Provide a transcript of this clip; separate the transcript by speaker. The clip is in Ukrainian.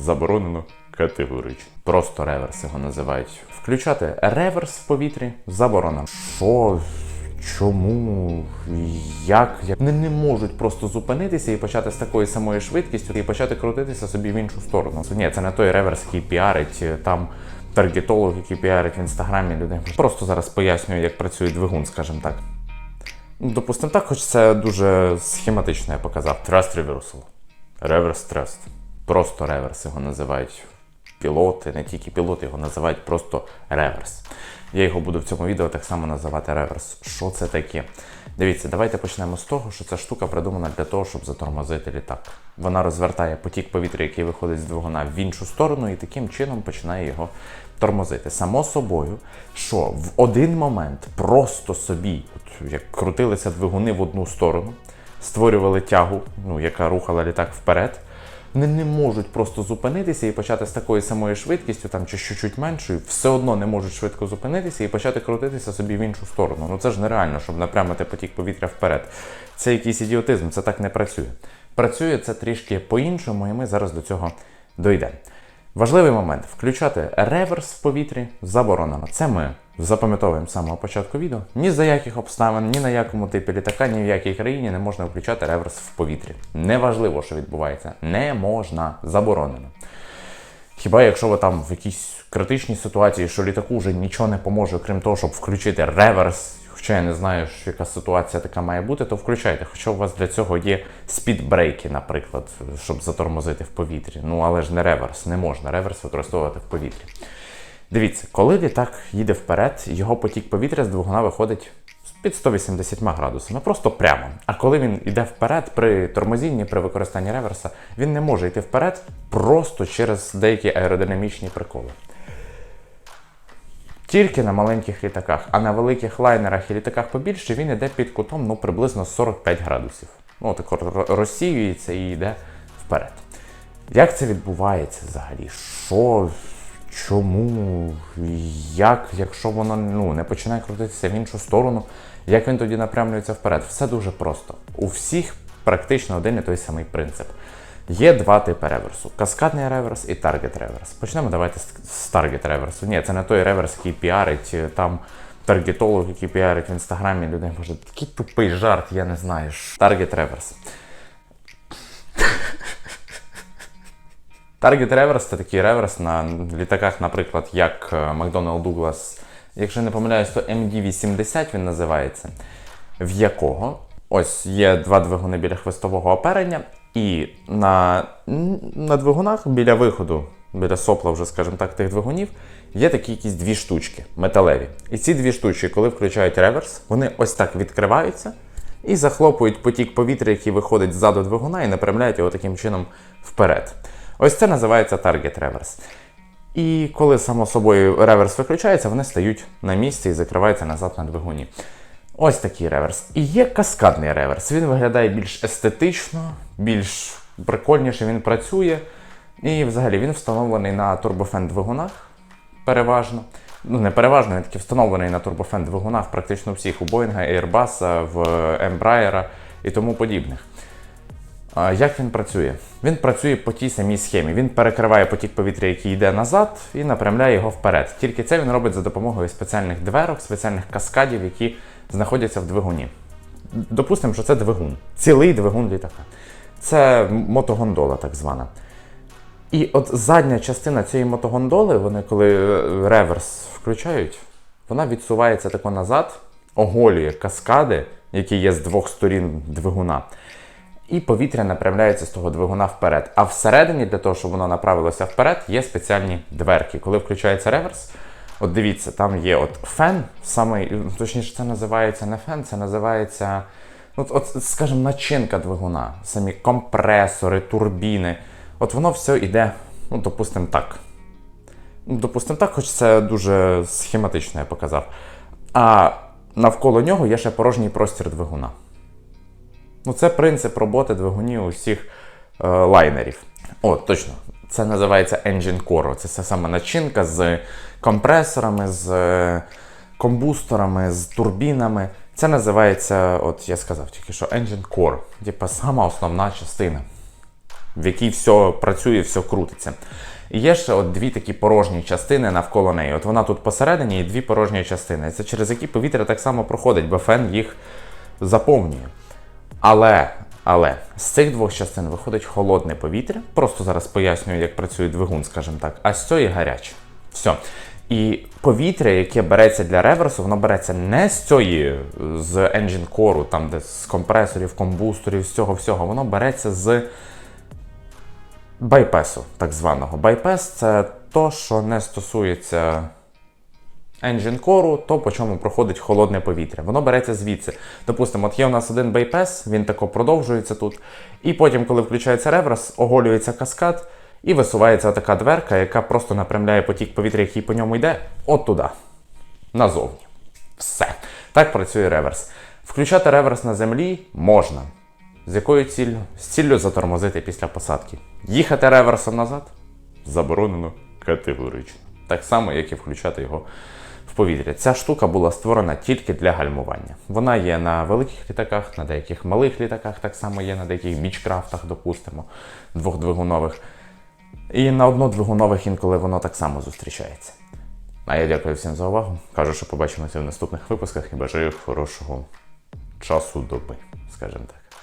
Speaker 1: заборонено категорично. Просто реверс його називають. Включати реверс в повітрі заборонено. Що? Чому? Як? Як? Не, можуть просто зупинитися і почати з такою самою швидкістю і почати крутитися собі в іншу сторону. Ні, це не той реверс, який піарить е, там таргетолог, який піарить в інстаграмі людей. Просто зараз пояснюю, як працює двигун, скажімо так. Ну, Допустимо так, хоч це дуже схематично я показав. Thrust reversal. Reverse thrust. Просто реверс його називають. Пілоти, не тільки пілоти, його називають просто реверс. Я його буду в цьому відео так само називати реверс. Що це таке? Дивіться, давайте почнемо з того, що ця штука придумана для того, щоб затормозити літак. Вона розвертає потік повітря, який виходить з двигуна в іншу сторону, і таким чином починає його тормозити. Само собою, що в один момент просто собі, от як крутилися двигуни в одну сторону, створювали тягу, ну, яка рухала літак вперед. Вони не можуть просто зупинитися і почати з такою самою швидкістю, там чи чуть-чуть меншою, все одно не можуть швидко зупинитися і почати крутитися собі в іншу сторону. Ну це ж нереально, щоб напрямити потік повітря вперед. Це якийсь ідіотизм, це так не працює. Працює це трішки по-іншому, і ми зараз до цього дійдемо. Важливий момент включати реверс в повітрі заборонено. Це ми запам'ятовуємо з самого початку відео. Ні за яких обставин, ні на якому типі літака, ні в якій країні не можна включати реверс в повітрі. Неважливо, що відбувається. Не можна, заборонено. Хіба якщо ви там в якійсь критичній ситуації, що літаку вже нічого не поможе, крім того, щоб включити реверс, хоча я не знаю, що яка ситуація така має бути, то включайте. Хоча у вас для цього є спідбрейки, наприклад, щоб затормозити в повітрі. Ну але ж не реверс, не можна реверс використовувати в повітрі. Дивіться, коли літак їде вперед, його потік повітря з двигуна виходить під 180 градусами, просто прямо. А коли він йде вперед при тормозінні, при використанні реверса, він не може йти вперед просто через деякі аеродинамічні приколи. Тільки на маленьких літаках, а на великих лайнерах і літаках побільше він йде під кутом ну, приблизно 45 градусів. Ну, так розсіюється і йде вперед. Як це відбувається взагалі? Що, чому, як, якщо воно ну, не починає крутитися в іншу сторону, як він тоді напрямлюється вперед? Все дуже просто. У всіх практично один і той самий принцип. Є два типи реверсу: каскадний реверс і таргет реверс. Почнемо давайте з- таргет реверсу. Ні, це не той реверс, який піарить е, там таргетолог, який піарить в інстаграмі людей. Боже, такий тупий жарт, я не знаю. Таргет реверс. Target реверс це такий реверс на літаках, наприклад, як е, McDonnell Douglas, якщо не помиляюсь, то MD-80 він називається, в якого ось є два двигуни біля хвостового оперення, і на, на двигунах біля виходу, біля сопла, вже, скажімо так, тих двигунів, є такі якісь дві штучки металеві. І ці дві штучки, коли включають реверс, вони ось так відкриваються і захлопують потік повітря, який виходить ззаду двигуна, і направляють його таким чином вперед. Ось це називається target reverse. І коли само собою реверс виключається, вони стають на місці і закриваються назад на двигуні. Ось такий реверс. І є каскадний реверс. Він виглядає більш естетично, більш прикольніше він працює. І взагалі він встановлений на турбофен двигунах переважно. Ну, не переважно, він таки встановлений на турбофен двигунах практично всіх у Боїнга, Airbus, в Embraer і тому подібних. Як він працює? Він працює по тій самій схемі. Він перекриває потік повітря, який йде назад, і направляє його вперед. Тільки це він робить за допомогою спеціальних дверок, спеціальних каскадів, які знаходяться в двигуні. Допустимо, що це двигун, цілий двигун літака. Це мотогондола, так звана. І от задня частина цієї мотогондоли, вони коли е, реверс включають, вона відсувається тако назад, оголює каскади, які є з двох сторін двигуна. І повітря направляється з того двигуна вперед. А всередині, для того, щоб воно направилося вперед, є спеціальні дверки. Коли включається реверс, от дивіться, там є от фен, самий, ну, точніше, це називається не фен, це називається, от, от скажімо, начинка двигуна, самі компресори, турбіни. От воно все йде, ну, допустимо, так. Ну, Допустимо, так, хоч це дуже схематично я показав. А навколо нього є ще порожній простір двигуна. Ну, це принцип роботи двигунів усіх е, лайнерів. О, точно. Це називається engine core. Це все саме начинка з компресорами, з е, комбусторами, з турбінами. Це називається, от я сказав тільки що engine core. Типа сама основна частина. в якій все працює, все крутиться. І є ще от дві такі порожні частини навколо неї. От вона тут посередині і дві порожні частини. Це через які повітря так само проходить, бо фен їх заповнює. Але, але з цих двох частин виходить холодне повітря. Просто зараз пояснюю, як працює двигун, скажімо так, а з цієї гаряче. Все. І повітря, яке береться для реверсу, воно береться не з цієї, з engine core, там де з компресорів, комбусторів, з цього всього, воно береться з байпесу, так званого. Байпес це то, що не стосується engine core, то по чому проходить холодне повітря. Воно береться звідси. Допустимо, от є у нас один байпес, він тако продовжується тут. І потім, коли включається реверс, оголюється каскад і висувається така дверка, яка просто напрямляє потік повітря, який по ньому йде, от туди. Назовні. Все. Так працює реверс. Включати реверс на землі можна. З якою ціллю? З ціллю затормозити після посадки. Їхати реверсом назад заборонено категорично. Так само, як і включати його в повітря. Ця штука була створена тільки для гальмування. Вона є на великих літаках, на деяких малих літаках, так само є на деяких бічкрафтах, допустимо, двохдвигунових. І на однодвигунових інколи воно так само зустрічається. А я дякую всім за увагу. Кажу, що побачимося в наступних випусках і бажаю хорошого часу доби, скажімо так.